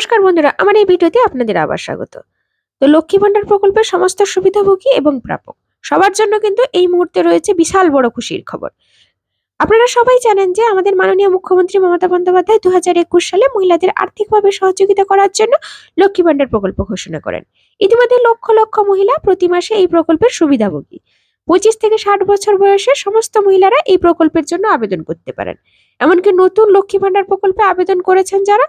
নমস্কার বন্ধুরা, আমার এই ভিডিওতে আপনাদের আবার স্বাগত। তো লক্ষ্মী ভান্ডার প্রকল্পের সমস্ত সুবিধাভোগী এবং প্রাপক, সবার জন্য কিন্তু এই মুহূর্তে রয়েছে বিশাল বড় খুশির খবর। আপনারা সবাই জানেন যে আমাদের মাননীয় মুখ্যমন্ত্রী মমতা বন্দ্যোপাধ্যায় দু হাজার একুশ সালে মহিলাদের আর্থিকভাবে সহযোগিতা করার জন্য লক্ষ্মী ভান্ডার প্রকল্প ঘোষণা করেন। ইতিমধ্যে লক্ষ লক্ষ মহিলা প্রতি মাসে এই প্রকল্পের সুবিধাভোগী। পঁচিশ থেকে ষাট বছর বয়সের সমস্ত মহিলারা এই প্রকল্পের জন্য আবেদন করতে পারেন। এমনকি নতুন লক্ষ্মী ভান্ডার প্রকল্পে আবেদন করেছেন যারা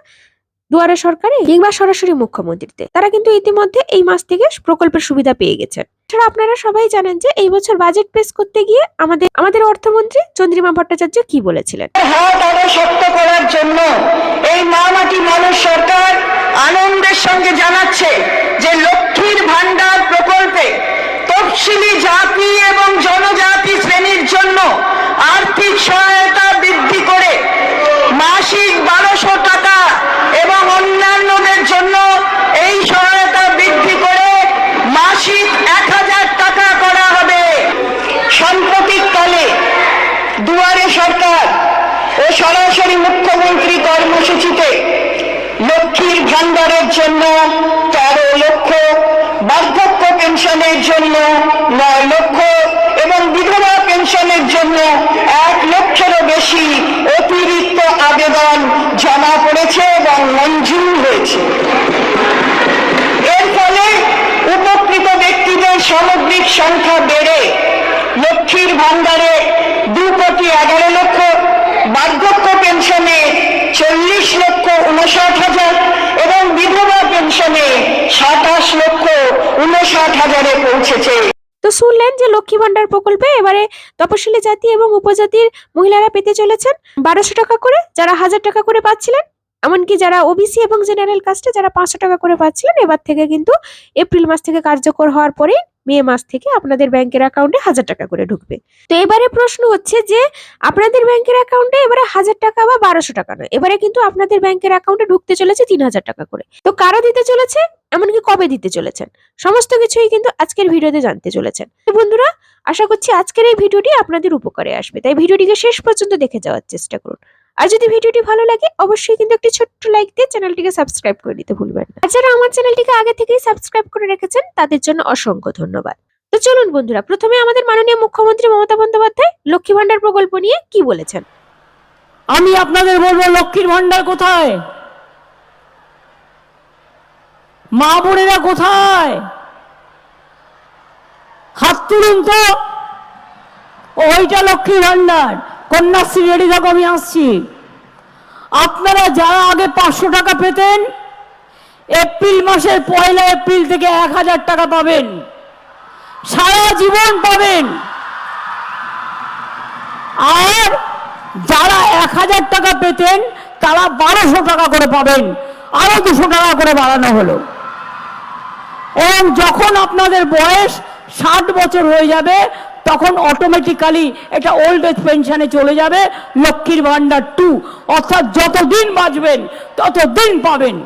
দুয়ারে সরকারে কিংবা সরাসরি মুখ্যমন্ত্রীতে, তারা কিন্তু ইতিমধ্যে এই মাস থেকে প্রকল্পের সুবিধা পেয়ে গেছেন। আপনারা সবাই জানেন যে এই বছর বাজেট পেশ করতে গিয়ে আমাদের আমাদের অর্থমন্ত্রী চন্দ্রিমা ভট্টাচার্য কি বলেছিলেন? শক্ত করার জন্য এই মা মাটি মানুষ সরকার আনন্দের সঙ্গে জানাচ্ছে যে লক্ষ্মীর ভান্ডার প্রকল্পে তফসিলি জাতি এবং জনজাতি শ্রেণির জন্য আর্থিক সহায়তা বৃদ্ধি করে মাসিক বারোশো টাকা এবং অন্যান্যদের জন্য এই সহায়তা বৃদ্ধি করে মাসিক এক হাজার টাকা করা হবে সাম্প্রতিককালে দুয়ারে সরকার ও সরাসরি মুখ্যমন্ত্রী কর্মসূচিতে লক্ষ্মীর ভান্ডারের জন্য তেরো লক্ষ, বার্ধক্য পেনশনের জন্য নয় লক্ষ এবং বিধবা পেনশনের জন্য এক লক্ষেরও বেশি অতিরিক্ত আবেদন জমা পড়েছে এবং মঞ্জুর হয়েছে। এর ফলে উপকৃত ব্যক্তিদের সামগ্রিক সংখ্যা বেড়ে লক্ষ্মীর ভান্ডারে দু কোটি এগারো লক্ষ বার্ধক্য পেনশনে চল্লিশ লক্ষ উনষাট হাজার এবং বিধবা পেনশনে সাতাশ লক্ষ উনষাট হাজারে পৌঁছেছে। তো শুনলেন যে লক্ষ্মী ভান্ডার প্রকল্পে এবারে তপশিলি জাতি এবং উপজাতির মহিলারা পেতে চলেছেন বারোশো টাকা করে, যারা হাজার টাকা করে পাচ্ছিলেন, এমনকি যারা ওবিসি এবং জেনারেল কাস্টে যারা পাঁচশো টাকা করে পাচ্ছিলেন, এবার থেকে কিন্তু এপ্রিল মাস থেকে কার্যকর হওয়ার পরে মে মাস থেকে আপনাদের ব্যাংকের অ্যাকাউন্টে হাজার টাকা করে ঢুকবে। তো এবারে প্রশ্ন হচ্ছে যে, আপনাদের ব্যাংকের অ্যাকাউন্টে এবারে হাজার টাকা বা বারোশো টাকা নয়। এবারে কিন্তু আপনাদের ব্যাংকের অ্যাকাউন্টে ঢুকতে চলেছে তিন হাজার টাকা করে। তো কারা দিতে চলেছে, এমনকি কবে দিতে চলেছেন? সমস্ত কিছুই কিন্তু আজকের ভিডিওতে জানতে চলেছেন। বন্ধুরা, আশা করছি আজকের এই ভিডিওটি আপনাদের উপকারে আসবে। তাই ভিডিওটিকে শেষ পর্যন্ত দেখে যাওয়ার চেষ্টা করুন। আর যদি ভিডিওটি ভালো লাগে, অবশ্যই কিন্তু একটি ছোট্ট লাইক দিয়ে চ্যানেলটিকে সাবস্ক্রাইব করে দিতে ভুলবেন না। আর যারা আমার চ্যানেলটিকে আগে থেকেই সাবস্ক্রাইব করে রেখেছেন, তাদের জন্য অসংখ্য ধন্যবাদ। তো চলুন বন্ধুরা, প্রথমে আমাদের মাননীয় মুখ্যমন্ত্রী মমতা বন্দ্যোপাধ্যায় লক্ষ্মী ভান্ডার প্রকল্প নিয়ে কি বলেছেন? আমি আপনাদের বলব, লক্ষ্মীর ভান্ডার কোথায়? মা বোনেরা কোথায়? হাত তুলুন তো। ওইটা লক্ষ্মীর ভান্ডার কন্যাশ্রী রেডি থাকো, আমি আসছি। আপনারা যারা আগে পাঁচশো টাকা পেতেন, এপ্রিল মাসের পয়লা এপ্রিল থেকে এক হাজার টাকা পাবেন। সারা জীবন পাবেন। আর যারা এক হাজার টাকা পেতেন, তারা বারোশো টাকা করে পাবেন। আরও দুশো টাকা করে বাড়ানো হলো। এবং যখন আপনাদের বয়স ষাট বছর হয়ে যাবে তখন অটোমেটিক্যালি এটা ওল্ড এজ পেনশনে চলে যাবে লক্ষ্মীর ভান্ডার টু অর্থাৎ যতদিন বাঁচবেন ততদিন পাবেন।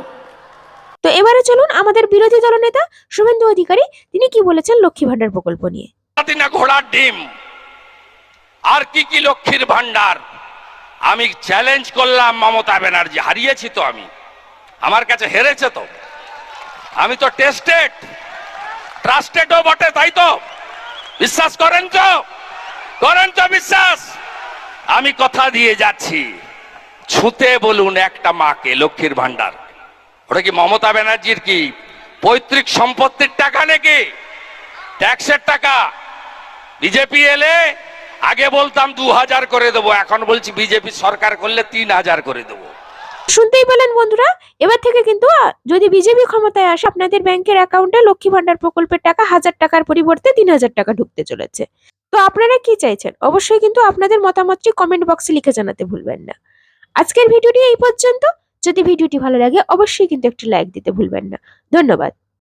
তো এবারে চলুন আমাদের বিরোধী দলনেতা শুভেন্দু অধিকারী তিনি কি বলেছেন লক্ষ্মী ভান্ডার প্রকল্প নিয়ে? না ঘোড়ার ডিম। আর কি কি লক্ষ্মীর ভান্ডার আমি চ্যালেঞ্জ করলাম মমতা ব্যানার্জি হারিয়েছি তো আমি। আমার কাছে হেরেছে তো। আমি তো টেস্টেড ট্রাস্টেডও বটে, তাই তো? বিশ্বাস করেন তো? করেন তো বিশ্বাস? আমি কথা দিয়ে যাচ্ছি। ছুতে বলুন একটা মাকে, লক্ষ্মীর ভান্ডার ওটা কি মমতা ব্যানার্জির কি? পৈতৃক সম্পত্তির টাকা নাকি? ট্যাক্সের টাকা। বিজেপি এলে আগে বলতাম দু হাজার করে দেবো, এখন বলছি বিজেপি সরকার করলে তিন হাজার করে দেবো। শুনতেই বলেন বন্ধুরা। এবার থেকে কিন্তু যদি বিজেপি ক্ষমতায় আসে, আপনাদের ব্যাংকের অ্যাকাউন্টে লক্ষ্মী ভান্ডার প্রকল্পের টাকা হাজার টাকার পরিবর্তে তিন হাজার টাকা ঢুকতে চলেছে। তো আপনারা কি চাইছেন? অবশ্যই কিন্তু আপনাদের মতামতটি কমেন্ট বক্সে লিখে জানাতে ভুলবেন না। আজকের ভিডিওটি এই পর্যন্ত। যদি ভিডিওটি ভালো লাগে, অবশ্যই কিন্তু একটি লাইক দিতে ভুলবেন না। ধন্যবাদ।